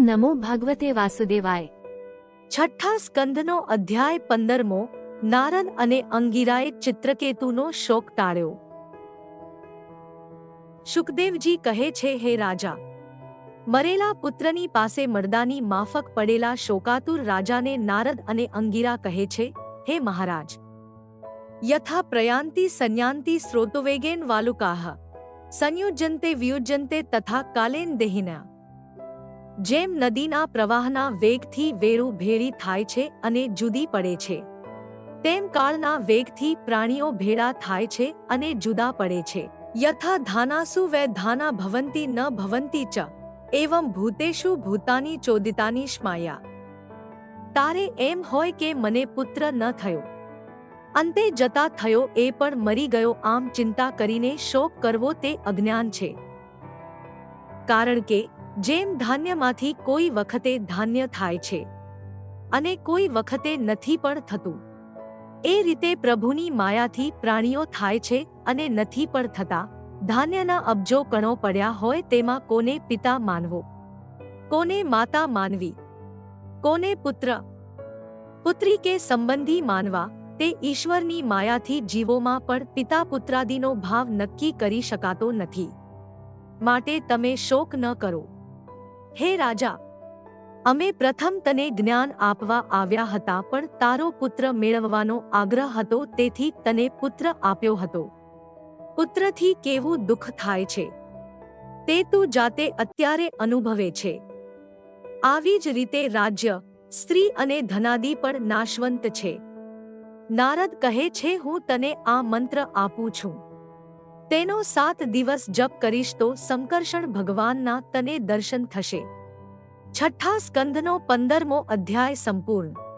નમો ભગવતે વાસુદેવાય છઠ્ઠા સ્કંધનો અધ્યાય પંદરમો નારદ અને અંગીરાએ ચિત્રકેતુનો શોક ટાળ્યો શુકદેવજી કહે છે હે રાજા મરેલા પુત્રની પાસે મરદાની માફક પડેલા શોકાતુર રાજાને નારદ અને અંગીરા કહે છે હે મહારાજ યથા પ્રયાંતિ સંયાંતિ સ્રોતોવેગેન વાલુકાહ સંયુજ્યંતે વિયુજ્યંતે તથા કાલેન દેહિના જેમ નદીના પ્રવાહના વેગથી વેરું ભેરી થાય છે અને જુદી પડે છે, તેમ કાળના વેગથી પ્રાણીઓ ભેળા થાય છે અને જુદા પડે છે. યથા ધાનાસુ વે ધાના ભવંતી ન ભવંતી ચ એવં ભૂતેશુ ભૂતાની ચોદિતાની સ્માયા. તારે એમ હોય કે મને પુત્ર ન થયો. અંતે જતા થયો એ પણ મરી ગયો આમ ચિંતા કરીને શોક કરવો તે અજ્ઞાન છે. કારણ કે જેમ ધાન્યમાંથી કોઈ વખતે ધાન્ય થાય છે અને કોઈ વખતે નથી પણ થતું. એ રીતે પ્રભુની માયાથી પ્રાણીઓ થાય છે અને નથી પણ થતા. ધાન્યના અબજો કણો પડ્યા હોય તેમાં કોને પિતા માનવો? કોને માતા માનવી? કોને પુત્ર? પુત્રી કે સંબંધી માનવા? તે ઈશ્વરની માયાથી જીવોમાં પણ પિતા પુત્રાદિનો ભાવ નક્કી કરી શકાતો નથી. માટે તમે શોક ન કરો. હે રાજા, અમે પ્રથમ તને જ્ઞાન આપવા આવ્યા હતા, પણ તારો પુત્ર મેળવવાનો આગ્રહ હતો, તેથી તને પુત્ર આપ્યો હતો. પુત્રથી કેવું દુઃખ થાય છે? તે તું જાતે અત્યારે અનુભવે છે. આવી જ રીતે રાજ્ય, સ્ત્રી અને ધનાદિ પણ નાશવંત છે. નારદ કહે છે, હું તને આ મંત્ર આપું છું. તેનો સાત દિવસ જપ કરીશ તો સંકર્ષણ ભગવાનના તને દર્શન થશે. છઠ્ઠા સ્કંધનો પંદરમો અધ્યાય સંપૂર્ણ.